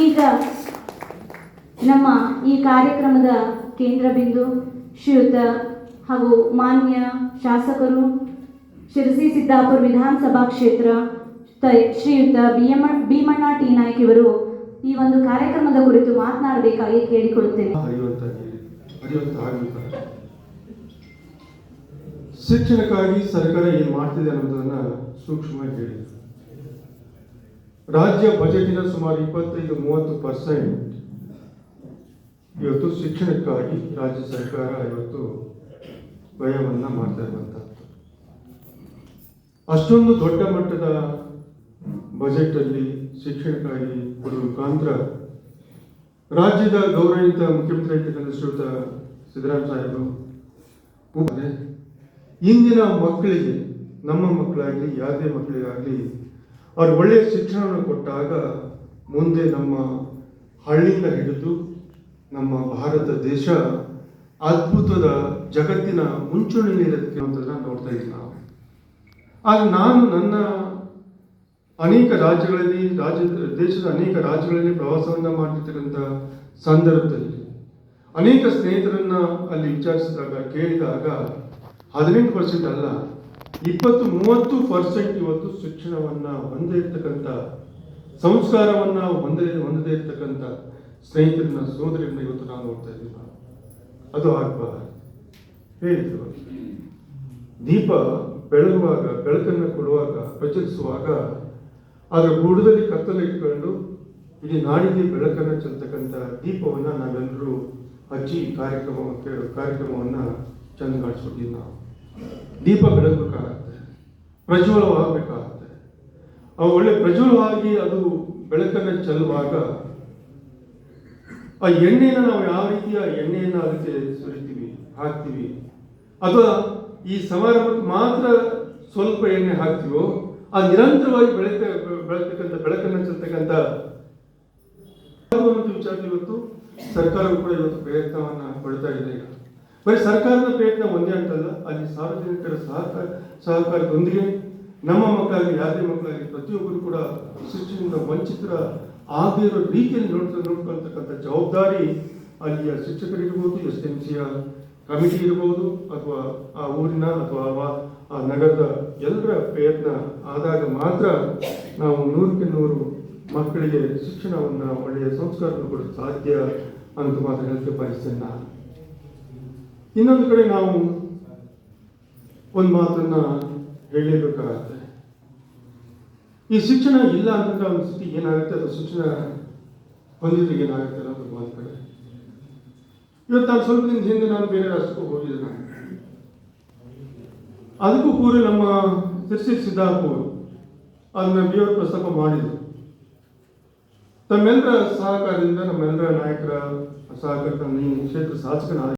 ಈಗ ನಮ್ಮ ಈ ಕಾರ್ಯಕ್ರಮದ ಕೇಂದ್ರ ಬಿಂದು ಶ್ರೀಯುತ ಹಾಗೂ ಮಾನ್ಯ ಶಾಸಕರು ಶಿರಸಿ ಸಿದ್ದಾಪುರ ವಿಧಾನಸಭಾ ಕ್ಷೇತ್ರ ಶ್ರೀಯುತ ಬಿಎಂ ಭೀಮಣ್ಣ ಟಿ ನಾಯ್ಕ ಇವರು ಈ ಒಂದು ಕಾರ್ಯಕ್ರಮದ ಕುರಿತು ಮಾತನಾಡಬೇಕಾಗಿ ಕೇಳಿಕೊಳ್ಳುತ್ತೇನೆ. ಶಿಕ್ಷಣಕ್ಕಾಗಿ ಸರ್ಕಾರ ಏನು ಮಾಡ್ತಿದೆ ಅನ್ನೋದನ್ನ ಸೂಕ್ಷ್ಮವಾಗಿ ಹೇಳಿ ರಾಜ್ಯ ಬಜೆಟಿನ ಸುಮಾರು ಇಪ್ಪತ್ತೈದು, ಮೂವತ್ತು ಪರ್ಸೆಂಟ್ ಇವತ್ತು ಶಿಕ್ಷಣಕ್ಕಾಗಿ ರಾಜ್ಯ ಸರ್ಕಾರ ಇವತ್ತು ವ್ಯಯವನ್ನು ಮಾಡ್ತಾ ಇರುವಂತಹದ್ದು. ಅಷ್ಟೊಂದು ದೊಡ್ಡ ಮಟ್ಟದ ಬಜೆಟ್ ಅಲ್ಲಿ ಶಿಕ್ಷಣಕ್ಕಾಗಿ ಕೊಡುವ ಮುಖಾಂತರ ರಾಜ್ಯದ ಗೌರವಿತ ಮುಖ್ಯಮಂತ್ರಿ ಶ್ರೀಯುತ ಸಿದ್ದರಾಮ ಸಾಹೇಬರು. ಇಂದಿನ ಮಕ್ಕಳಿಗೆ, ನಮ್ಮ ಮಕ್ಕಳಾಗಲಿ, ಯಾವುದೇ ಮಕ್ಕಳಿಗಾಗಲಿ ಅವ್ರು ಒಳ್ಳೆಯ ಶಿಕ್ಷಣವನ್ನು ಕೊಟ್ಟಾಗ ಮುಂದೆ ನಮ್ಮ ಹಳ್ಳಿಯಿಂದ ಹಿಡಿದು ನಮ್ಮ ಭಾರತ ದೇಶ ಅದ್ಭುತದ ಜಗತ್ತಿನ ಮುಂಚೂಣಿಯಲ್ಲಿರೋದಕ್ಕೆ ಅಂತದನ್ನ ನೋಡ್ತಾ ಇದ್ದೀವಿ ನಾವು. ಆಗ ನಾನು ನನ್ನ ಅನೇಕ ರಾಜ್ಯಗಳಲ್ಲಿ, ರಾಜ್ಯ, ದೇಶದ ಅನೇಕ ರಾಜ್ಯಗಳಲ್ಲಿ ಪ್ರವಾಸವನ್ನ ಮಾಡಿರ್ತಕ್ಕಂಥ ಸಂದರ್ಭದಲ್ಲಿ ಅನೇಕ ಸ್ನೇಹಿತರನ್ನು ಅಲ್ಲಿ ವಿಚಾರಿಸಿದಾಗ, ಕೇಳಿದಾಗ ಹದಿನೆಂಟು ವರ್ಷದಲ್ಲ ಇಪ್ಪತ್ತು ಮೂವತ್ತು ಪರ್ಸೆಂಟ್ ಇವತ್ತು ಶಿಕ್ಷಣವನ್ನು ಹೊಂದೇ ಇರ್ತಕ್ಕಂಥ, ಸಂಸ್ಕಾರವನ್ನ ಹೊಂದೇ ಹೊಂದದೇ ಇರ್ತಕ್ಕಂಥ ಸ್ನೇಹಿತರನ್ನ ಸೋದರಿಯನ್ನ ಇವತ್ತು ನಾವು ನೋಡ್ತಾ ಇದ್ದೀವಿ. ಅದು ಆಗ್ಬಾರ್ದು. ಹೇಳಿದ್ರು ದೀಪ ಬೆಳಗುವಾಗ, ಬೆಳಕನ್ನು ಕೊಡುವಾಗ ಪ್ರಚರಿಸುವಾಗ ಅದರ ಗೂಡದಲ್ಲಿ ಕತ್ತಲು ಇಟ್ಕೊಂಡು ಇಡೀ ನಾಡಿಗೆ ಬೆಳಕನ್ನು ಚೆಲ್ತಕ್ಕಂಥ ದೀಪವನ್ನು ನಾವೆಲ್ಲರೂ ಹಚ್ಚಿ ಕಾರ್ಯಕ್ರಮಕ್ಕೆ ಕಾರ್ಯಕ್ರಮವನ್ನು ಚೆಂದ ನಾವು. ದೀಪ ಬೆಳಗಬೇಕಾಗತ್ತೆ ಪ್ರಜ್ವಲವಾಗಬೇಕಾಗತ್ತೆ. ಅವು ಒಳ್ಳೆ ಪ್ರಜ್ವಲವಾಗಿ ಅದು ಬೆಳಕನ್ನು ಚೆಲ್ಲುವಾಗ ಆ ಎಣ್ಣೆನ ನಾವು ಯಾವ ರೀತಿಯ ಎಣ್ಣೆಯನ್ನು ಅದಕ್ಕೆ ಸುರಿತೀವಿ, ಹಾಕ್ತೀವಿ? ಅಥವಾ ಈ ಸಮಾರಂಭಕ್ಕೆ ಮಾತ್ರ ಸ್ವಲ್ಪ ಎಣ್ಣೆ ಹಾಕ್ತೀವೋ? ಆ ನಿರಂತರವಾಗಿ ಬೆಳಕ ಬೆಳತಕ್ಕಂಥ, ಬೆಳಕನ್ನು ಚೆಲ್ತಕ್ಕಂಥ ವಿಚಾರ ಇವತ್ತು ಸರ್ಕಾರವು ಕೂಡ ಇವತ್ತು ಪ್ರಯತ್ನವನ್ನು ಪಡ್ತಾ ಇದೆ ಬರೀ ಸರ್ಕಾರದ ಪ್ರಯತ್ನ ಒಂದೇ ಅಂತಲ್ಲ, ಅಲ್ಲಿ ಸಾರ್ವಜನಿಕರ ಸಹಕಾರ ಸಹಕಾರದೊಂದಿಗೆ ನಮ್ಮ ಮಕ್ಕಳಾಗಿ ಯಾವುದೇ ಮಕ್ಕಳಾಗಿ, ಪ್ರತಿಯೊಬ್ಬರು ಕೂಡ ಶಿಕ್ಷಣದಿಂದ ವಂಚಿತರ ಆಗದೇ ಇರೋ ರೀತಿಯಲ್ಲಿ ನೋಡ್ತಾ ನೋಡ್ಕೊಳ್ತಕ್ಕಂಥ ಜವಾಬ್ದಾರಿ ಅಲ್ಲಿಯ ಶಿಕ್ಷಕರಿರ್ಬೋದು, ಎಸ್ ಎಂ ಸಿಯ ಕಮಿಟಿ ಇರ್ಬೋದು, ಅಥವಾ ಆ ಊರಿನ ಅಥವಾ ಆ- ನಗರದ ಎಲ್ಲರ ಪ್ರಯತ್ನ ಆದಾಗ ಮಾತ್ರ ನಾವು ನೂರಕ್ಕೆ ನೂರು ಮಕ್ಕಳಿಗೆ ಶಿಕ್ಷಣವನ್ನು, ಒಳ್ಳೆಯ ಸಂಸ್ಕಾರವನ್ನು ಕೊಡಲು ಸಾಧ್ಯ ಅಂತ ಮಾತ್ರ ಹೇಳಕ್ಕೆ ಬಯಸ್ತೇನೆ ಇನ್ನೊಂದು ಕಡೆ ನಾವು ಒಂದು ಮಾತನ್ನ ಹೇಳಲೇಬೇಕಾಗತ್ತೆ ಈ ಶಿಕ್ಷಣ ಇಲ್ಲ ಅಂತ ಒಂದು ಸ್ಥಿತಿ ಏನಾಗುತ್ತೆ? ಅದು ಶಿಕ್ಷಣ ಹೊಂದಿದ್ರೆ ಏನಾಗುತ್ತೆ ಅನ್ನೋದು ಒಂದು ಕಡೆ. ಇವತ್ತು ನಾನು ಸ್ವಲ್ಪ ದಿನದ ಹಿಂದೆ ನಾನು ಬೇರೆ ರಾಷ್ಟ್ರಕ್ಕೆ ಹೋಗಿದ್ದೆ ನಾನು. ಅದಕ್ಕೂ ಪೂರ್ವ ನಮ್ಮ ಸಿರ್ಸಿ ಸಿದ್ದಾಪುರ್ ಅದನ್ನ ಬಿಯರ್ ಪ್ರಸ್ತಾಪ ಮಾಡಿದ್ರು. ತಮ್ಮೆಲ್ಲರ ಸಹಕಾರದಿಂದ ನಮ್ಮೆಲ್ಲರ ನಾಯಕರ ಸಹಕಾರ ಕ್ಷೇತ್ರ ಶಾಸಕನಾದ